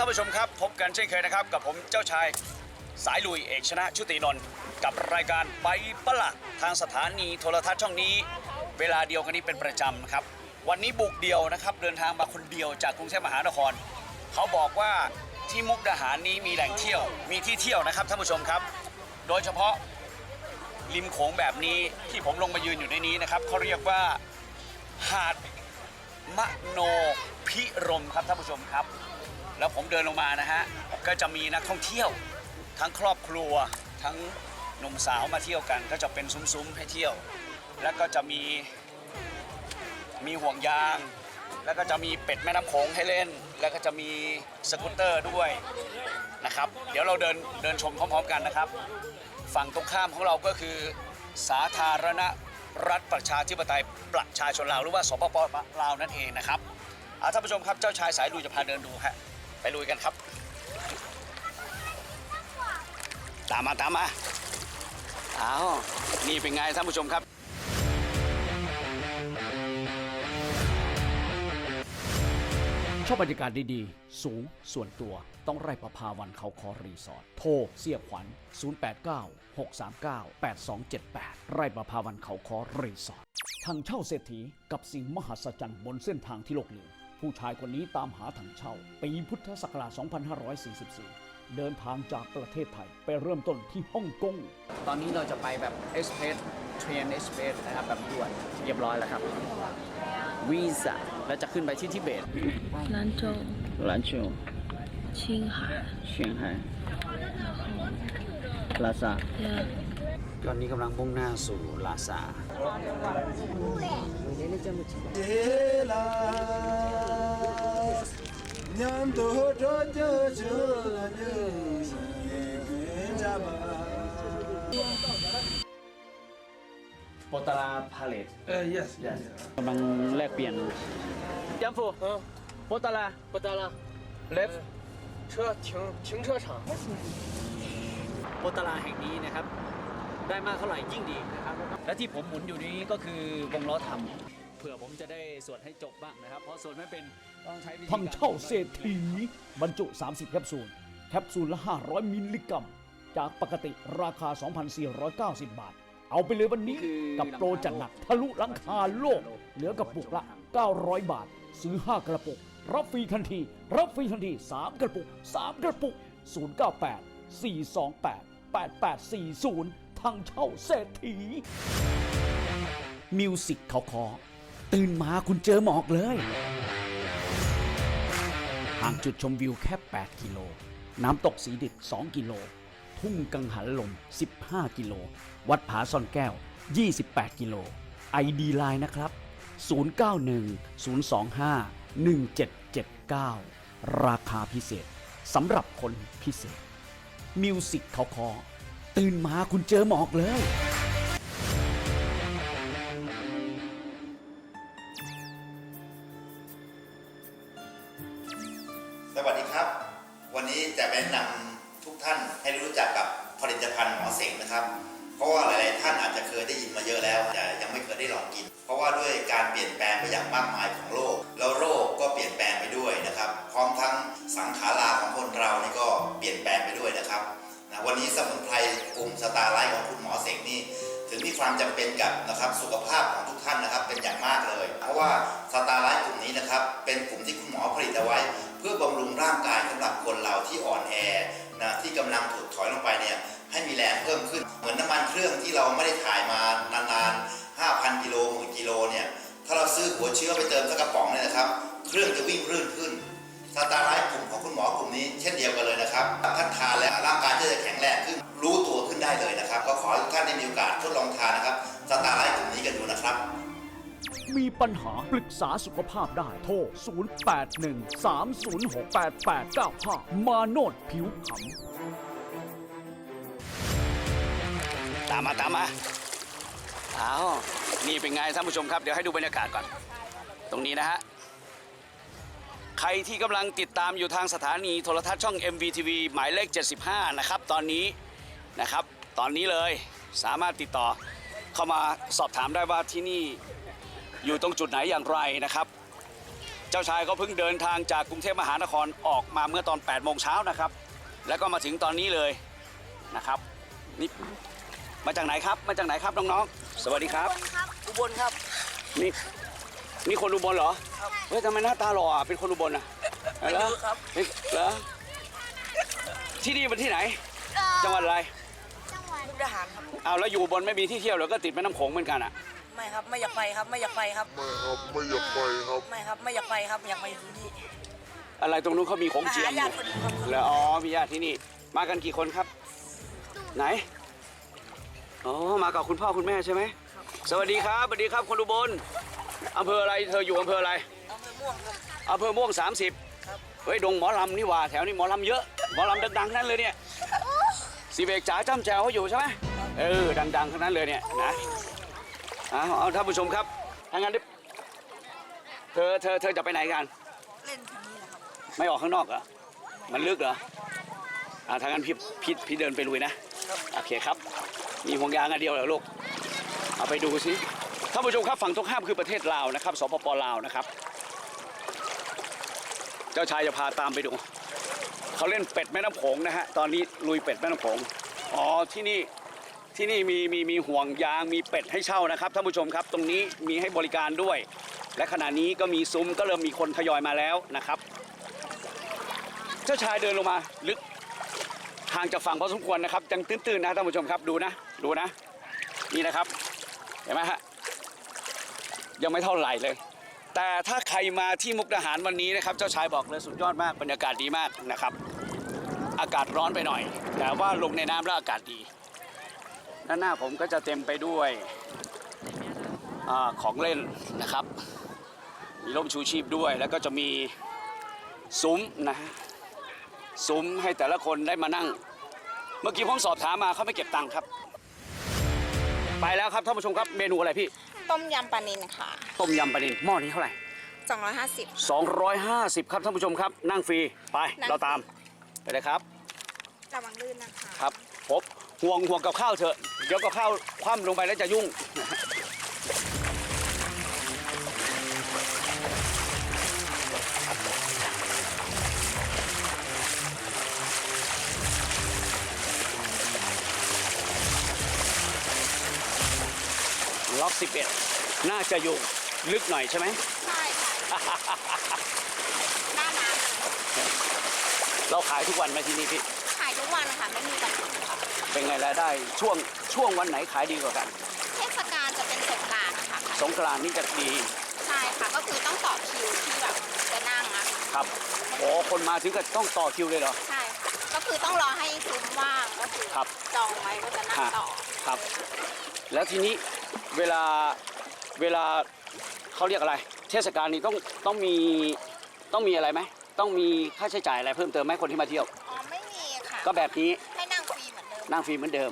ท่านผู้ชมครับ พบกันเช่นเคยนะครับ กับผมเจ้าชายสายลุยเอกชนะชุตินนท์กับรายการไปปะละทางสถานีโทรทัศน์ช่องนี้ เวลาเดียวกันนี้เป็นประจำนะครับ วันนี้บุกเดียวนะครับ เดินทางมาคนเดียวจากกรุงเทพมหานคร เขาบอกว่าที่มุกดาหารนี้มีแหล่งเที่ยว มีที่เที่ยวนะครับท่านผู้ชมครับ โดยเฉพาะริมโขงแบบนี้ที่ผมลงมายืนอยู่ในนี้นะครับเขาเรียกว่าหาดมโนพิรมครับท่านผู้ชมครับ แล้วผมเดินลงมานะฮะ ก็จะมีนักท่องเที่ยว ทั้งครอบครัว ทั้งหนุ่มสาวมาเที่ยวกัน ก็จะเป็นซุ้มๆให้เที่ยว แล้วก็จะมีมีห่วงยาง แล้วก็จะมีเป็ดแม่น้ำโขงให้เล่น แล้วก็จะมีสกูตเตอร์ด้วยนะครับ เดี๋ยวเราเดินเดินชมพร้อมๆกันนะครับ ฝั่งตรงข้ามของเราก็คือ สาธารณรัฐประชาธิปไตยประชาชนลาวหรือว่าสปปลาวนั่นเองนะครับท่านผู้ชมครับเจ้าชายสายลุยจะพาเดินดูฮะ ไปลุยกันครับ ตามมาตามมาอ้าวนี่เป็นไงท่านผู้ชมครับชอบบรรยากาศดีๆ สูงส่วนตัวต้องไร่ประภาวันเขาคอรีสอร์ทโทรเสียขวัญ 089 639 8278 ไร่ประภาวันเขาคอรีสอร์ททางเช่าเศรษฐีกับสิ่งมหัศจรรย์บนเส้นทางที่โลกลืม ผู้ชายคนนี้ตามหาทางเช่า ปีพุทธศักราช 2544 เดินทางจากประเทศไทย ไปเริ่มต้นที่ฮ่องกง ตอนนี้เราจะไปแบบเอสเพรสเทรนเอสเพรสนะครับแบบด่วนเรียบร้อยแล้วครับวีซ่าแล้วจะขึ้นไปที่ทิเบต 兰州、 หลานชู 青海， เชียงไฮ้ลาซา 对， ตอนนี้กำลังมุ่งหน้าสู่ลาซา 娘都着就就了就跟着吧。 โปตาราพาเลต 呃，yes yes。 กำลังแลกเปลี่ยนยัมฟูโปตารา 不得了， เลฟ 车停停车场。 โปตาราแห่งนี้นะครับ ได้มากเท่าไหร่ยิ่งดีนะครับ และที่ผมหมุนอยู่นี้ก็คือวงล้อทำเผื่อผมจะได้สวดให้จบบ้างนะครับ เพราะสวดไม่เป็นต้องใช้วิธีทางเช่าเศรษฐีบรรจุ 30 แคปซูล แคปซูลละ 500 มิลลิกรัม จากปกติราคา 2,490 บาท เอาไปเลยวันนี้กับโปรจัดหนักทะลุหลังคาโลก เหลือกระปุกละ 900 บาท ซื้อ 5 กระปุก รับฟรีทันที รับฟรีทันที 3 กระปุก 3 กระปุก 098 428 8840 ทางเช่าเศรษฐีมิวสิกเขาคอตื่นมาคุณเจอหมอกเลย ห่างจุดชมวิวแค่ 8 กิโล น้ำตกสีดิบ 2 กิโล ทุ่งกังหันลม 15 กิโล วัดผาซ่อนแก้ว 28 กิโล ไอดีไลน์นะครับ 091 025 1779 ราคาพิเศษสำหรับคนพิเศษมิวสิกเขาคอ ตื่นมาคุณเจอหมอกเลย สวัสดีครับ วันนี้จะแนะนำทุกท่านให้รู้จักกับผลิตภัณฑ์หมอเสงนะครับ เพราะว่าหลาย ๆ ท่านอาจจะเคยได้ยินมาเยอะแล้ว แต่ยังไม่เคยได้ลองกิน เพราะว่าด้วยการเปลี่ยนแปลงไปอย่างมากมายของโลก แล้วโรคก็เปลี่ยนแปลงไปด้วยนะครับ พร้อมทั้งสังขาราของคนเรานี่ก็เปลี่ยนแปลงไปด้วยนะครับ นะวันนี้สมุนไพรกลุ่มสตาร์ไลท์ของคุณหมอเสงนี่ถึงมีความจำเป็นกับนะครับสุขภาพของทุกท่านนะครับเป็นอย่างมากเลย เพราะว่าสตาร์ไลท์กลุ่มนี้นะครับเป็นกลุ่มที่คุณหมอผลิตเอาไว้ เพื่อบำรุงร่างกายสำหรับคนเราที่อ่อนแอนะที่กำลังถดถอยลงไปเนี่ยให้มีแรงเพิ่มขึ้น เหมือนน้ำมันเครื่องที่เราไม่ได้ถ่ายมานานๆ 5,000 กิโลหมื่นกิโลเนี่ยถ้าเราซื้อหัวเชื้อไปเติมสักกระป๋องเนี่ยนะครับ เครื่องจะวิ่งรื่นขึ้น สตาร์ไลท์กลุ่มของคุณหมอกลุ่มนี้เช่นเดียวกันเลยนะครับท่านทานแล้วร่างกายจะแข็งแรงขึ้นรู้ตัวขึ้นได้เลยนะครับ ก็ขอให้ทุกท่านได้มีโอกาสทดลองทานนะครับสตาร์ไลท์กลุ่มนี้กันดูนะครับ มีปัญหาปรึกษาสุขภาพได้โทร 0813068895 มาโนดผิวขำตามมาตามมาเอานี่เป็นไงท่านผู้ชมครับ เดี๋ยวให้ดูบรรยากาศก่อน ตรงนี้นะฮะ ใครที่กำลังติดตามอยู่ทางสถานีโทรทัศน์ช่อง MVTV หมายเลข 75 นะครับ ตอนนี้นะครับ ตอนนี้เลยสามารถติดต่อเข้ามาสอบถามได้ว่าที่นี่อยู่ตรงจุดไหนอย่างไรนะครับ เจ้าชายก็เพิ่งเดินทางจากกรุงเทพมหานครออกมาเมื่อตอน 8 โมงเช้านะครับ แล้วก็มาถึงตอนนี้เลยนะครับนี่มาจากไหนครับ มาจากไหนครับน้องๆ สวัสดีครับ อุบลครับ นี่ นี่คนอุบลเหรอเฮ้ยทำไมหน้าตาหล่ออะเป็นคนอุบลอะไม่รู้ครับเฮ้ยเหรอที่นี่เป็นที่ไหน จังหวัดอะไรมุกดาหารครับเอาแล้วอยู่อุบนไม่มีที่เที่ยวเหรอก็ติดแม่น้ำโขงเหมือนกันอะไม่ครับไม่อยากไปครับไม่อยากไปครับไม่อยากไปครับไม่ครับไม่อยากไปครับอยากไปที่นี่อะไรตรงนู้นเขามีโขงมาเจียหามอญายู่ติคนอื่นครับแล้วอ๋อมีญาติที่นี่ มากันกี่คนครับ ไหนอ๋อมากับคุณพ่อคุณแม่ใช่ไหมสวัสดีครับสวัสดีครับคนอุบล อำเภออะไรเธออยู่อำเภออะไรเอาไปม่วงครับอำเภอม่วงครับ30เฮ้ยดงหมอลำนี่หว่าแถวนี้หมอลำเยอะหมอลำดังๆทั้งนั้นเลยเนี่ยสีเบกจ๋าจ้ำแจวเขาอยู่ใช่ไหมเออดังๆทั้งนั้นเลยเนี่ยนะเอาเอาท่านผู้ชมครับถ้างั้นดิเธอเธอเธอจะไปไหนกันเล่นทางนี้แหละครับไม่ออกข้างนอกเหรอมันลึกเหรออ่าถ้างั้นพี่พี่พี่เดินไปลุยนะโอเคครับ มีห่วงยางอันเดียวเหรอลูกเอาไปดูสิ ท่านผู้ชมครับฝั่งตรงข้ามคือประเทศลาวนะครับสปปลาวนะครับ เจ้าชายจะพาตามไปดูเขาเล่นเป็ดแม่น้ำโขงนะฮะตอนนี้ลุยเป็ดแม่น้ำโขงอ๋อที่นี่ที่นี่มีมีมีห่วงยางมีเป็ดให้เช่านะครับท่านผู้ชมครับ ตรงนี้มีให้บริการด้วย และขณะนี้ก็มีซุ้มก็เริ่มมีคนทยอยมาแล้วนะครับ เจ้าชายเดินลงมาลึกห่างจากฝั่งพอสมควรนะครับยังตื้นๆนะท่านผู้ชมครับดูนะดูนะ นี่นะครับ เห็นไหมฮะ ยังไม่เท่าไหร่เลย แต่ถ้าใครมาที่มุกดาหารวันนี้นะครับ เจ้าชายบอกเลยสุดยอดมากบรรยากาศดีมากนะครับ อากาศร้อนไปหน่อย แต่ว่าลงในน้ำแล้วอากาศดีด้านหน้าผมก็จะเต็มไปด้วยอของเล่นนะครับ มีร่มชูชีพด้วย แล้วก็จะมีซุ้มนะฮะซุ้มให้แต่ละคนได้มานั่ง เมื่อกี้ผมสอบถามมาเขาไม่เก็บตังค์ครับ ไปแล้วครับท่านผู้ชมครับเมนูอะไรพี่ ต้มยำปลานิลค่ะ ต้มยำปลานิลหม้อนี้เท่าไหร่ 250 250 ครับท่านผู้ชมครับ นั่งฟรีไปนั่ง เราตามไปเลยครับระวังลื่นนะคะ ครับผมห่วงห่วงกับข้าวเถอะเดี๋ยวกับข้าวคว่ำลงไปแล้วจะยุ่ง ล็อก 11 น่าจะอยู่ลึกหน่อยใช่ไหมใช่ค่ะหน้าน้เราขายทุกวันไหมที่นี่พี่ำขายทุกวันนะคะไม่มีวันหยุดค่ะเป็นไงรายได้ช่วงช่วงวันไหนขายดีกว่ากัน เทศกาลจะเป็นสงกรานต์นะคะสงกรานต์นี่จะดีใช่ค่ะก็คือต้องต่อคิวที่แบบจะนั่งอะค่ะครับโอ้คนมาถึงก็ต้องต่อคิวเลยเหรอใช่ค่ะก็คือต้องรอให้ซุ้มว่างก็คือครับจองไว้ก็จะนั่งฮะต่อครับ แล้วทีนี้ เวลาเวลาเขาเรียกอะไร เทศกาลนี้ต้องต้องมีต้องมีอะไรไหมต้องมีค่าใช้จ่ายอะไรเพิ่มเติมไหมคนที่มาเที่ยว อ๋อไม่มีค่ะก็แบบนี้ให้นั่งฟรีเหมือนเดิมนั่งฟรีเหมือนเดิม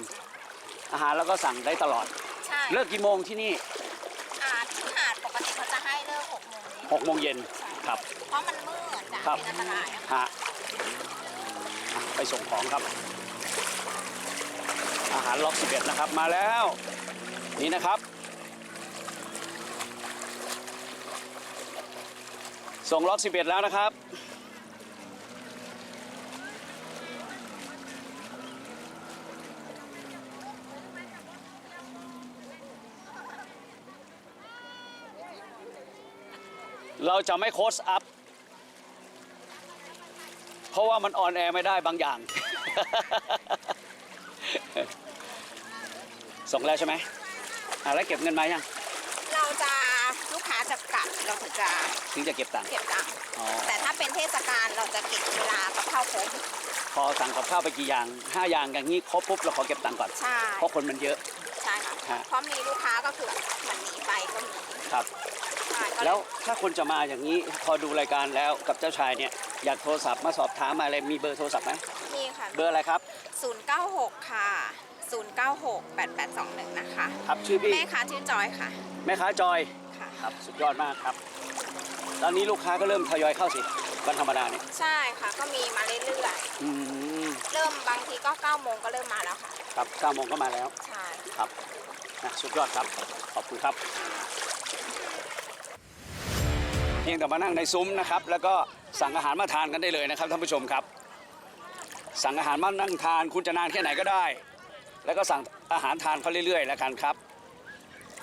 อาหารแล้วก็สั่งได้ตลอด ใช่เลิกกี่โมงที่นี่อ่าที่หาดปกติเขาจะให้เลิกหกโมงเย็น6โมงเย็นครับ เพราะมันมืดจะครับ เป็นอันตรายอะฮะไปส่งของครับ อาหารล็อก11นะครับมาแล้ว นี่นะครับ ส่งล็อก 11 แล้วนะครับ เราจะไม่โค้ชอัพ เพราะว่ามันออนแอร์ไม่ได้บางอย่าง ส่งแล้วใช่ไหม อะแล้วเก็บเงินมายังเราจะลูกค้าจะกลับเราถึงจะถึงจะเก็บตังค์เก็บตังค์อ๋อแต่ถ้าเป็นเทศกาลเราจะเก็บเวลากับข้าวครบพอสั่งกับข้าวไปกี่อย่างห้าอย่างอย่างนี้ครบปุ๊บเราขอเก็บตังค์ก่อนใช่เพราะคนมันเยอะ ใช่ค่ะฮะ เพราะมีลูกค้าก็คือมันหนีไปก็มีครับ ใช่ก็เยแล้วถ้าคนจะมาอย่างนี้พอดูรายการแล้วกับเจ้าชายเนี่ยอยากโทรศัพท์มาสอบถามมาอะไรมีเบอร์โทรศัพท์ไหมมีค่ะเบอร์อะไรครับ096 ค่ะ 096 8821 นะคะ ครับชื่อพี่แม่ค้าชื่อจอยค่ะ แม่ค้าจอยค่ะ ครับสุดยอดมากครับตอนนี้ลูกค้าก็เริ่มทยอยเข้าสิวันธรรมดาเนี่ยใช่ค่ะ ก็มีมาเรื่อยอืมๆ เริ่มบางทีก็9โมงก็เริ่มมาแล้วค่ะ ครับเก้าโมงก็มาแล้ว ใช่ ครับนะสุดยอดครับ ขอบคุณครับ เพียงแต่มานั่งในซุ้มนะครับ แล้วก็สั่งอาหารมาทานกันได้เลยนะครับท่านผู้ชมครับ สั่งอาหารมานั่งทานคุณจะนานแค่ไหนก็ได้ แล้วก็สั่งอาหารทานเขาเรื่อยๆแล้วกันครับ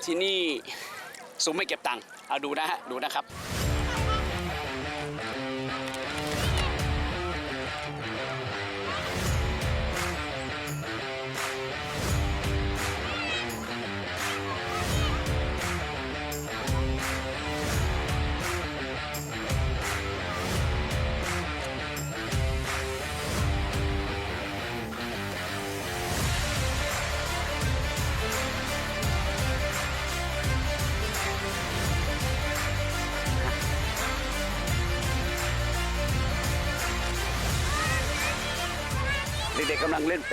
ที่นี่ซุ้มไม่เก็บตังค์เอาดูนะฮะดูนะครับ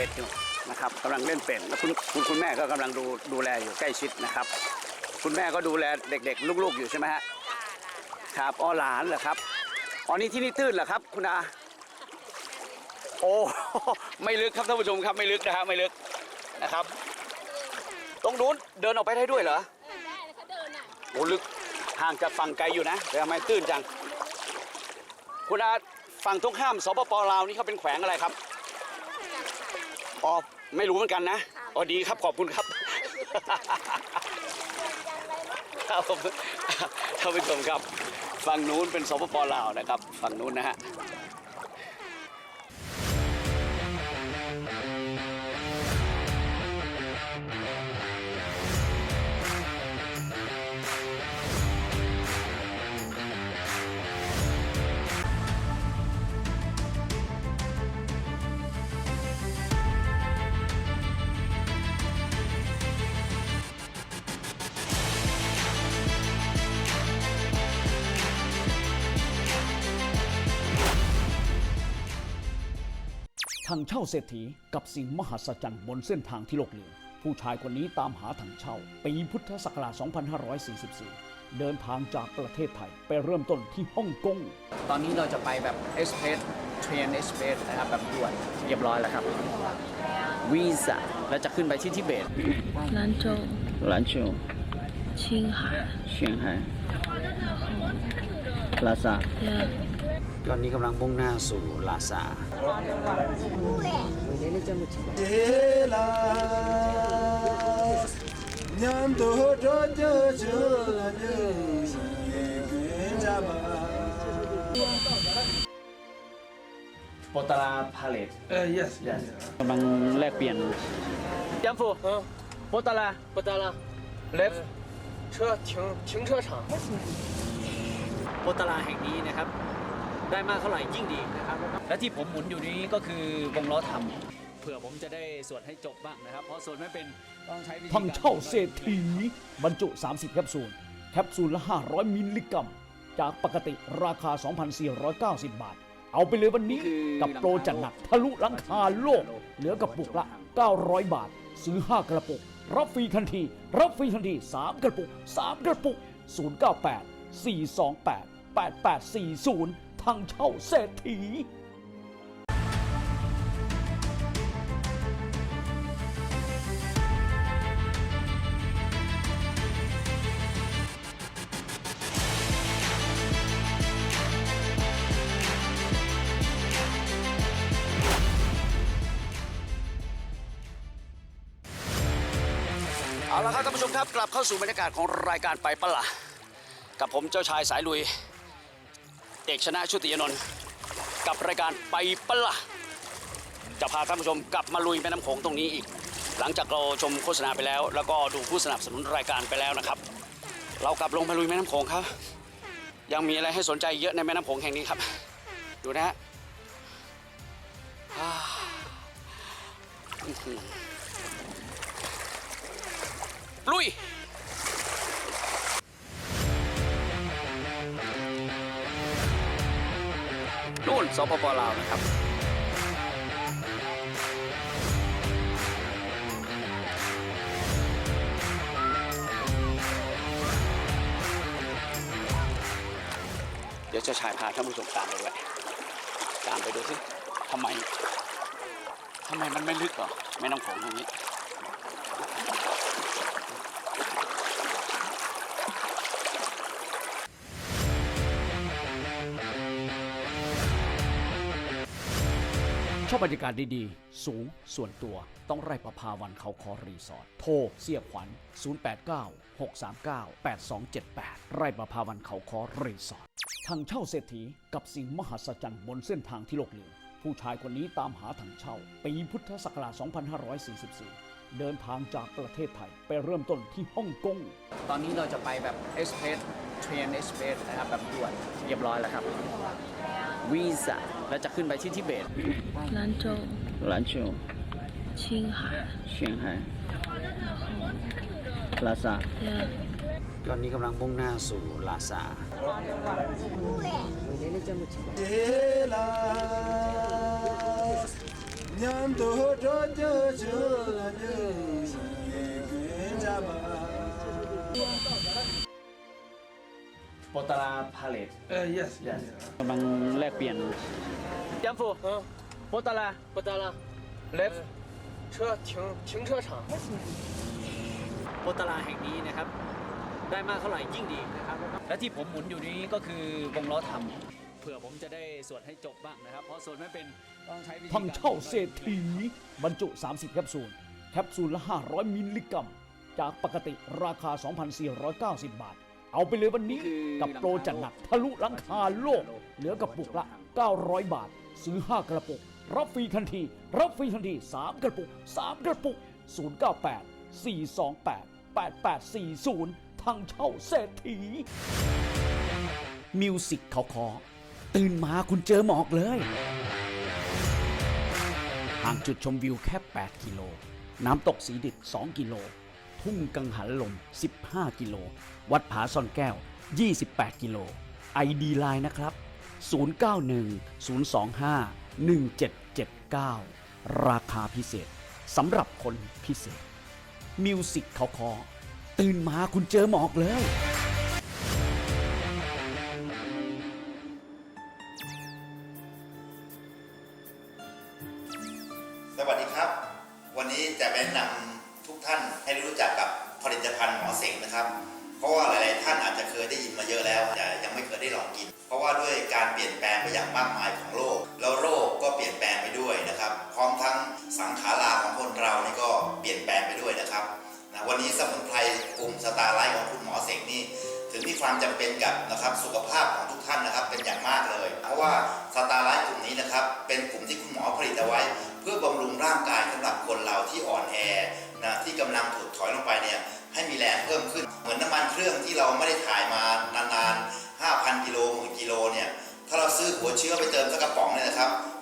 เล่นเป็ดอยู่นะครับกำลังเล่นเป็ดแล้วคุณคุณคุณแม่ก็กำลังดูดูแลอยู่ใกล้ชิดนะครับ คุณแม่ก็ดูแลเด็กๆ ลูกๆอยู่ใช่ไหมฮะครับอ๋อหลานเหรอครับอ๋อนี่ที่นี่ตื้นเหรอครับ คุณอาโอ้ไม่ลึกครับท่านผู้ชมครับไม่ลึกนะฮะไม่ลึกนะครับ ตรงนู้นเดินออกไปได้ด้วยเหรอได้เขาเดินอะโอ้ลึกห่างจากฝั่งไกลอยู่นะแต่ทำไมตื้นจัง คุณอาฝั่งตรงข้ามสปปลาวนี่เขาเป็นแขวงอะไรครับ อ๋อไม่รู้เหมือนกันนะอ๋อดีครับขอบคุณครับครับผมท่านผู้ชมครับ ฝั่งนู้นเป็นสปปลาวนะครับ ฝั่งนู้นนะฮะ ถังเช่าเศรษฐีกับสิ่งมหัศจรรย์บนเส้นทางที่โลกลืมผู้ชายคนนี้ตามหาถังเช่า ปีพุทธศักราช 2544 เดินทางจากประเทศไทย ไปเริ่มต้นที่ฮ่องกง ตอนนี้เราจะไปแบบเอสเพรสเทรนเอสเพรสนะครับแบบด่วนเรียบร้อยแล้วครับวีซ่าแล้วจะขึ้นไปที่ทิเบต 兰州、 หลานโช 青海， เชียงไฮ้ลาซา 对， ตอนนี้กำลังมุ่งหน้าสู่ลาซาโปตลาพาเลตเออ yes, yes. กำลังแลกเปลี่ยนยัมฟู Uh, โปตารา不搭了，left 车停停车场。โปตาราแห่งนี้นะครับ ได้มากเท่าไหร่ยิ่งดีนะครับ และที่ผมหมุนอยู่นี้ก็คือวงล้อทำเผื่อผมจะได้สวดให้จบบ้างนะครับ เพราะสวดไม่เป็นต้องใช้วิธีทางเช่าเศรษฐีบรรจุ 30 แคปซูล แคปซูลละ 500 มิลลิกรัม จากปกติราคา 2,490 บาท เอาไปเลยวันนี้กับโปรจัดหนักทะลุหลังคาโลก เหลือกระปุกละ 900 บาท ซื้อ 5 กระปุก รับฟรีทันที รับฟรีทันที 3 กระปุก 3 กระปุก 098 428 8840 ทางเช่าเศรษฐีเอาละครับท่านผู้ชมครับกลับเข้าสู่บรรยากาศของรายการไปปะละกับผมเจ้าชายสายลุย เอกชนะชุติยนนท์กับรายการไปปะละจะพาท่านผู้ชมกลับมาลุยแม่น้ำโขงตรงนี้อีก หลังจากเราชมโฆษณาไปแล้ว แล้วก็ดูผู้สนับสนุนรายการไปแล้วนะครับ เรากลับลงมาลุยแม่น้ำโขงครับ ยังมีอะไรให้สนใจเยอะในแม่น้ำโขงแห่งนี้ครับ ดูนะฮะลุย สปปลาวนะครับเดี๋ยวจะชายพาท่านผู้ชมตามไปด้วยตามไปดูสิทำไมทำไมมันไม่ลึกหรอแม่น้ำโขงตรงนี้ บรรยากาศดีๆ สูงส่วนตัวต้องไร่ประภาวันเขาคอรีสอร์ทโทรเสียขวัญ 089 639 8278 ไร่ประภาวันเขาคอรีสอร์ททางเช่าเศรษฐีกับสิ่งมหัศจรรย์บนเส้นทางที่โลกลืมผู้ชายคนนี้ตามหาทางเช่าปีพุทธศักราช 2544 เดินทางจากประเทศไทยไปเริ่มต้นที่ฮ่องกง ตอนนี้เราจะไปแบบเอสเพรสเทรนเอสเพรสนะครับแบบด่วนเรียบร้อยแล้วครับ วีซ่าแล้วจะขึ้นไปที่ทิเบต 兰州、 หลานชู 青海， เชียงไฮ้ลาซา 对， ตอนนี้กำลังมุ่งหน้าสู่ลาซา โปตาราพาเลต 呃，yes yes。 กำลังแลกเปลี่ยนยัมฟู 嗯， โปตารา 不得了， เลฟ 车停停车场。 โปตาราแห่งนี้นะครับ ได้มากเท่าไหร่ยิ่งดีนะครับ และที่ผมหมุนอยู่นี้ก็คือวงล้อทำเผื่อผมจะได้สวดให้จบบ้างนะครับ เพราะสวดไม่เป็นต้องใช้วิธี ทางเช่าเศรษฐีบรรจุ 30 แคปซูล แคปซูลละ 500 มิลลิกรัม จากปกติราคา 2,490 บาท เอาไปเลยวันนี้กับโปรจัดหนักทะลุหลังคาโลก เหลือกระปุกละ 900 บาท ซื้อ 5 กระปุก รับฟรีทันที รับฟรีทันที 3 กระปุก 3 กระปุก 098 428 8840 ทางเช่าเศรษฐีมิวสิกเขาคอตื่นมาคุณเจอหมอกเลยห่างจุดชมวิวแค่ 8 กิโล น้ำตกสีดิบ2 กิโล ทุ่งกังหันลม 15 กิโล วัดผาซ่อนแก้ว 28 กิโล ID Line นะครับ 091 025 1779 ราคาพิเศษสำหรับคนพิเศษ มิวสิกเขาคอตื่นมาคุณเจอหมอกเลย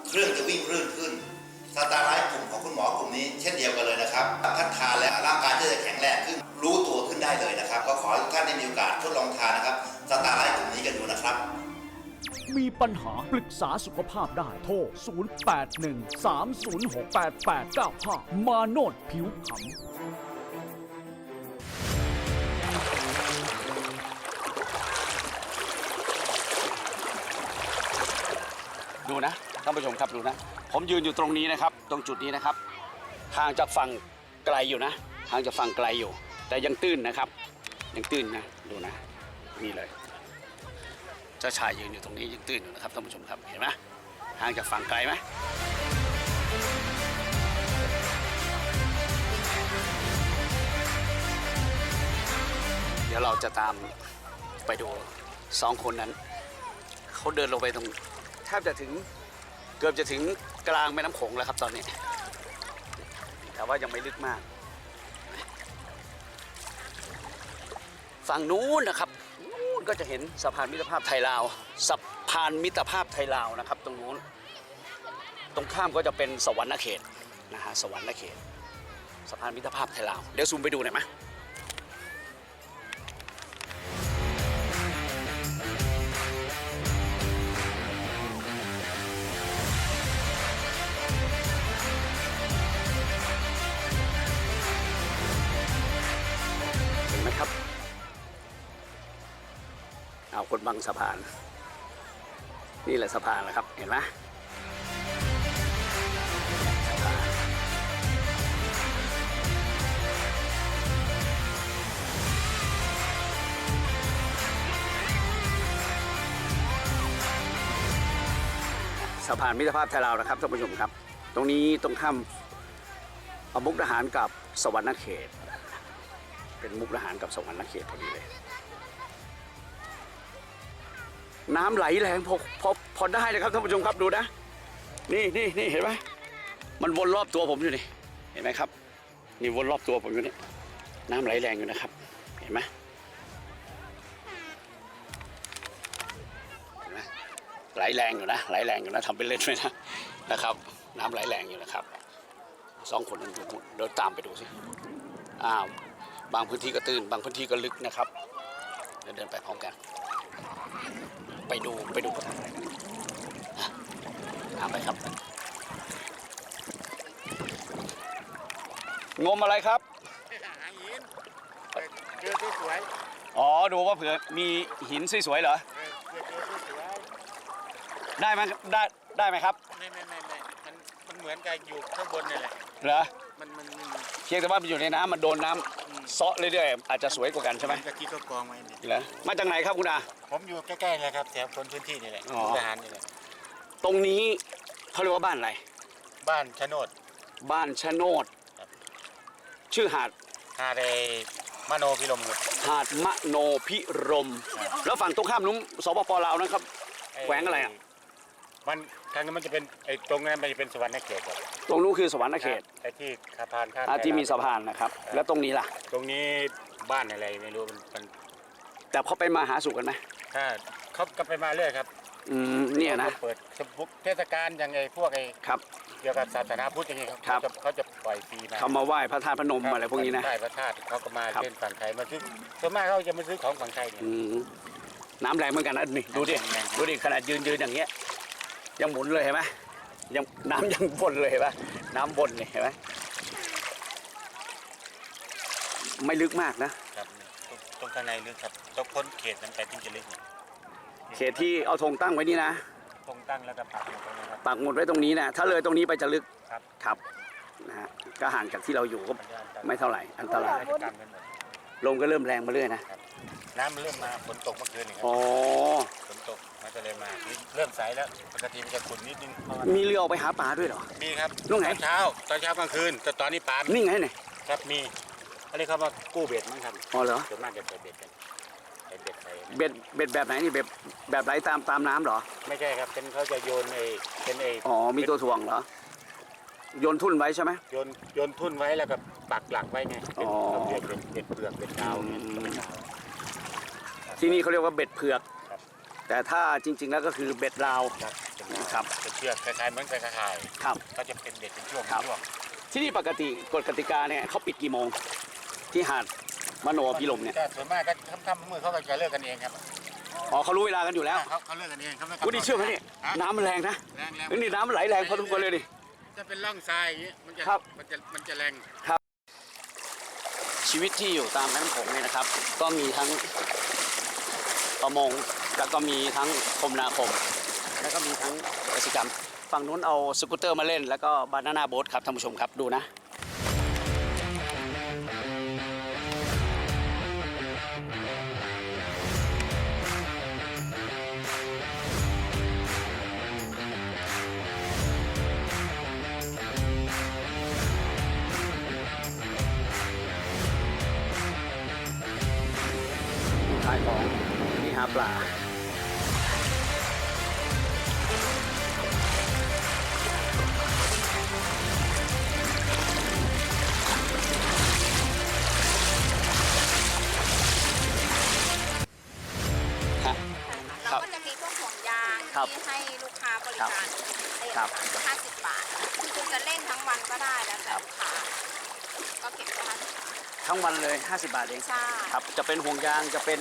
เครื่องจะวิ่งรื่นขึ้นสตาร์ไลท์กลุ่มของคุณหมอกลุ่มนี้เช่นเดียวกันเลยนะครับท่านทานแล้วร่างกายจะแข็งแรงขึ้น รู้ตัวขึ้นได้เลยนะครับ ก็ขอให้ทุกท่านได้มีโอกาสทดลองทานนะครับสตาร์ไลท์กลุ่มนี้กันดูนะครับ มีปัญหาปรึกษาสุขภาพได้โทร 0813068895 มาโนดผิวขำดูนะ ท่านผู้ชมครับดูนะ ผมยืนอยู่ตรงนี้นะครับ ตรงจุดนี้นะครับ ห่างจากฝั่งไกลอยู่นะ ห่างจากฝั่งไกลอยู่ แต่ยังตื้นนะครับ ยังตื้นนะ ดูนะ นี่เลย เจ้าชายยืนอยู่ตรงนี้ยังตื้นอยู่นะครับท่านผู้ชมครับ เห็นไหมห่างจากฝั่งไกลไหมเดี๋ยวเราจะตามไปดูสองคนนั้น เขาเดินลงไปตรงแทบจะถึง เกือบจะถึงกลางแม่น้ำโขงแล้วครับตอนนี้ แต่ว่ายังไม่ลึกมาก ฝั่งนู้นนะครับนู้นก็จะเห็นสะพานมิตรภาพไทยลาวสะพานมิตรภาพไทยลาวนะครับ ตรงนู้น ตรงข้ามก็จะเป็นสวรรค์เขตนะฮะสวรรค์เขตสะพานมิตรภาพไทยลาวเดี๋ยวซูมไปดูหน่อยไหม คนบังสะพาน นี่แหละสะพานนะครับ เห็นไหมสะพานมิตรภาพไทยลาวนะครับท่านผู้ชมครับ ตรงนี้ตรงข้ามอมุกดาหารกับสวรรค์เขต เป็นมุกดาหารกับสวรรค์เขตพอดีเลย น้ำไหลแรงพอพอพอได้เลยครับท่านผู้ชมครับดูนะ นี่นี่นี่เห็นไหมมันวนรอบตัวผมอยู่นี่เห็นไหมครับ นี่วนรอบตัวผมอยู่นี่น้ำไหลแรงอยู่นะครับเห็นไหมเห็นไหมไหลแรงอยู่นะไหลแรงอยู่นะทำเป็นเล่นไปนะนะครับ น้ำไหลแรงอยู่นะครับสองคนนั้นดูเดินตามไปดูสิอ้าวบางพื้นที่ก็ตื้น บางพื้นที่ก็ลึกนะครับเดินไปพร้อมกัน ไปดูไปดูเขาทำอะไรกันอะตามไปครับ งมอะไรครับเจอสวยอ๋อ ดูว่าเผื่อมีหินสวยๆเหรอๆเจอสวยได้ไหมได้ได้ไหมครับ ๆไม่ไม่ไม่ไม่มันมันเหมือนกับอยู่ข้างบนนี่แหละ เหรอ มันมันมันเพียงแต่ว่ามันอยู่ในน้ำมันโดนน้ำ เซาะเรื่อยๆอาจจะสวยกว่ากันใช่ไหมนกับที่เขากองไว้เนี่ยเหรอมาจากไหนครับคุณอา ผมอยู่ใกล้ๆเลยครับแถวคนพื้นที่นี่แหละอ๋อ ทหารนี่แหละตรงนี้เขาเรียกว่าบ้านอะไร บ้านชะโนดบ้านชะโนด ชื่อหาดหาดไอ้มโนพิรมครับหาดมะโนพิรม แล้วฝั่งตรงข้ามนุ้มสปปลาวนะครับ แขวงอะไรอะ มันทางนั้นมันจะเป็นไอ้ตรงนั้นมันจะเป็นสวรรค์เขตครับตรงนู้นคือสวรรค์เขตไอ้ที่สะพานข้ามอาที่มีสะพานนะครับ แล้วตรงนี้ล่ะ ตรงนี้บ้านอะไรไม่รู้มันมันแต่เขาไปมาหาสู่กันไหมถ้าเขาก็ไปมาเรื่อยครับอืมเนี่ยนะขาเปิดสบุกเทศกาลอย่างไงพวกไอ้ครับเกี่ยวกับศาสนาพุทธอย่างเงี้ยครับเขาจะเขาจะปล่อยฟรีมาเขามาไหว้พระธาตุพนมอะไรพวกนี้นะใช่พระธาตุเขาก็มาครับเล่นฝั่งไทยมาซื้อส่วนมากเขาจะมาซื้อของฝั่งไทยเนี่ยอืมน้ำแรงเหมือนกันนะนี่ดูดิแรงดูดิขนาดยืนยืนอย่างเงี้ย ยังหมุนเลยเห็นไหมยังน้ำยังบนเลยเห็นไหมน้ำบนเนี่ยเห็นไหมไม่ลึกมากนะครับตรงตรงข้างในลึกครับต้องพ้นเขตนั้นไปถึงจะลึกเนี่ยเขตที่เอาธงตั้งไว้นี่นะตรงตั้งแล้วก็ปักอยู่ตรงนี้ครับปักหมุดไว้ตรงนี้นะถ้าเลยตรงนี้ไปจะลึกครับครับนะฮะก็ห่างจากที่เราอยู่ก็มันจะอันตรายไม่เท่าไหร่อันตรายราชการกันหมดลมก็เริ่มแรงมาเรื่อยนะ น้ำมันเริ่มมาฝนตกเมื่อคืนนี่ครัอ๋อฝนตกมันก็เลยมานี่เริ่มใสแล้วปกติมันจะขุ่นนิดนึงเพราะว่ามีเรือออกไปหาปลาด้วยเหรอ มีครับลูกไหน ตอนเช้าตอนเช้ากลางคืนแต่ตอนนี้ปลานี่ไงเนี่ยครับมีอะไรเขามากู้เบ็ดมั้งครับอ๋อเหรอ ส่วนมากจะใส่เบ็ดกันใส่เบ็ดใส่เบ็ดเบ็ดแบบไหนนี่เบ็ดแบบไหลตามตามน้ำเหรอ ไม่ใช่ครับเป็นเขาจะโยนไอ้เป็นไอ้อ๋อ มีตัวถ่วงเหรอ โยนทุ่นไว้ใช่ไหม โยนโยนทุ่นไว้แล้วก็ปักหลักไว้ไงเป็นอ๋อเขาเรียกเป็นเบ็ดเปลือกเบ็ดดาวเนี่ยอืม เป็นดาว ที่นี่เขาเรียกว่าเบ็ดเผือก ครับ แต่ถ้าจริง ๆ แล้วก็คือเบ็ดลาว ครับเป็นดาวครับ เป็นเชือกคล้ายๆเหมือนกับกระข่ายครับก็จะเป็นเบ็ดเป็นช่วงครับช่วงที่นี่ปกติกฎกติกาเนี่ยเขาปิดกี่โมง ที่หาดมโนพิลมเนี่ยแต่ส่วนมากก็ค่ำๆมืดเขาก็จะเลิกกันเองครับอ๋อเขารู้เวลากันอยู่แล้วเขาเขาเลิกกันเองเขาไม่กำหนวุ้นี่เชื่อไหมเนี่ยฮะน้ำมันแรงนะแรงแรงเฮ้ยนี่น้ำมันไหลแรงพอทุกคนเลยดิ จะเป็นร่องทรายอย่างนี้มันจะครับ มันจะมันจะแรง ชีวิตที่อยู่ตามแม่น้ำโขงเนี่ยนะครับ ก็มีทั้ง ประมง แล้วก็มีทั้งคมนาคม แล้วก็มีทั้งกิจกรรม ฝั่งนู้นเอาสกูตเตอร์มาเล่น แล้วก็บานาน่าโบ๊ทครับท่านผู้ชมครับดูนะ นี่หาปลานครับที่ให้ลูกค้าบริการเล่นครับห้าสิบบาท คือคุณจะเล่นทั้งวันก็ได้แล้วแต่ลูกค้าก็เก็บแค่ห้าสิบบาททั้งวันเลย 50 บาทเอง ใช่ ครับ จะเป็นห่วงยาง จะเป็น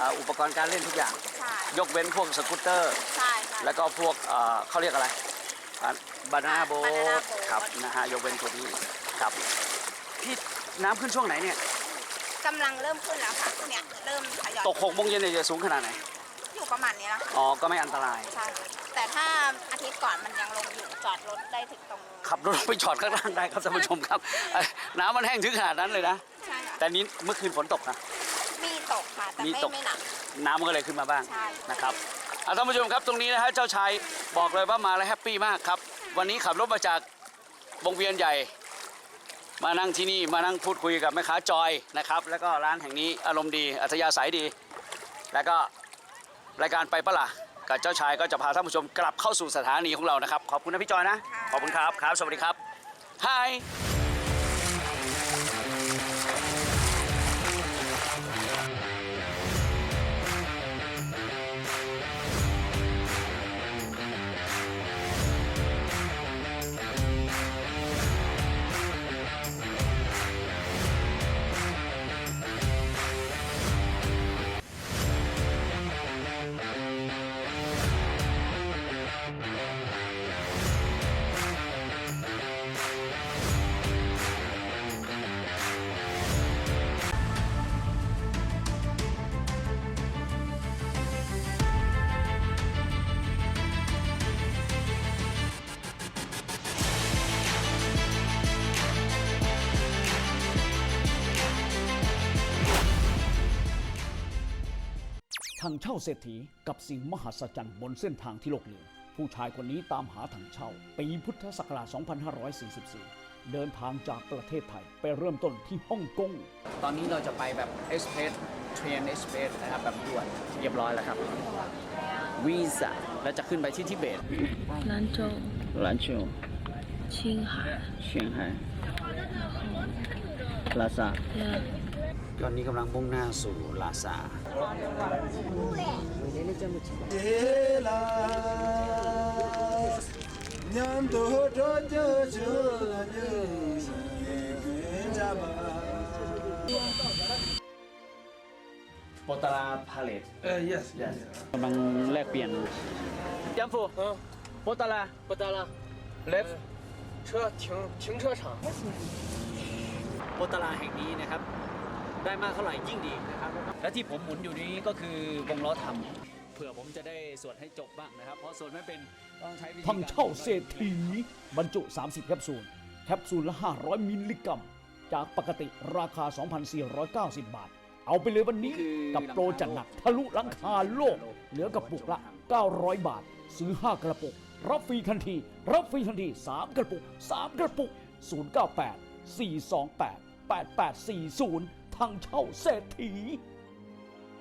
อ่าอุปกรณ์การเล่นทุกอย่าง ใช่ยกเว้นพวกสกูตเตอร์ ใช่ใช่ แล้วก็พวกเอ่อเขาเรียกอะไรบานาน่าโบ๊ banana ท boat ครับนะฮะยกเว้นตัวนี้ครับพี่น้ำขึ้นช่วงไหนเนี่ย กำลังเริ่มขึ้นแล้วค่ะเนี่ยเริ่มทยอยตกหกโมงเย็นเนี่ยจะสูงขนาดไหน อยู่ประมาณนี้แล้วอ๋อ ก็ไม่อันตราย ใช่แต่ถ้าอาทิตย์ก่อนมันยังลงอยู่จอดรถได้ถึงตรงนู้นขับรถไปจอดข้างล่างได้ครับท่านผู้ชมครับเอ้ยน้ำมันแห้งถึงขนาดนั้นเลยนะ ใช่ค่ะแต่นี้เมื่อคืนฝนตกนะ มีตกค่ะแต่มีไม่ตก ไม่หนัก น้ำมันก็เลยขึ้นมาบ้างใช่ นะครับอะท่านผู้ชมครับตรงนี้นะฮะเจ้าชายบอกเลยว่ามาแล้วแฮปปี้มากครับ วันนี้ขับรถมาจากวงเวียนใหญ่ มานั่งที่นี่มานั่งพูดคุยกับแม่ค้าจอยนะครับ แล้วก็ร้านแห่งนี้อารมณ์ดีอัธยาศัยดี แล้วก็รายการไปปะล่ะกับเจ้าชายก็จะพาท่านผู้ชมกลับเข้าสู่สถานีของเรานะครับ ขอบคุณนะพี่จอยนะ ขอบคุณครับครับ สวัสดีครับ Hi ทางเช่าเศรษฐีกับสิ่งมหัศจรรย์บนเส้นทางที่โลกลืมผู้ชายคนนี้ตามหาถังเช่า ปีพุทธศักราช 2544 เดินทางจากประเทศไทย ไปเริ่มต้นที่ฮ่องกง ตอนนี้เราจะไปแบบเอสเพรสเทรนเอสเพรสนะครับแบบด่วนเรียบร้อยแล้วครับวีซ่าแล้วจะขึ้นไปที่ทิเบต 兰州、 หลานชู 青海， เชียงไฮ้ลาซา 呀， ตอนนี้กำลังมุ่งหน้าสู่ลาซา nhắm tổ cho chớ chớ là như cái cha bà โปตาราพาเลต Uh, yes, yes. กำลังแลกเปลี่ยนยัมฟูโปตาราโปตาราเลฟ 车停停车场。 โปตาราแห่งนี้นะครับ ได้มากเท่าไหร่ยิ่งดีนะครับ และที่ผมหมุนอยู่นี้ก็คือวงล้อทำเผื่อผมจะได้สวดให้จบบ้างนะครับ เพราะสวดไม่เป็นต้องใช้วิธีทางเช่าเศรษฐีบรรจุ 30 แคปซูล แคปซูลละ 500 มิลลิกรัม จากปกติราคา 2,490 บาท เอาไปเลยวันนี้กับโปรจัดหนักทะลุหลังคาโลก เหลือกระปุกละ 900 บาท ซื้อ 5 กระปุก รับฟรีทันที รับฟรีทันที 3 กระปุก 3 กระปุก 098 428 8840 ทางเช่าเศรษฐี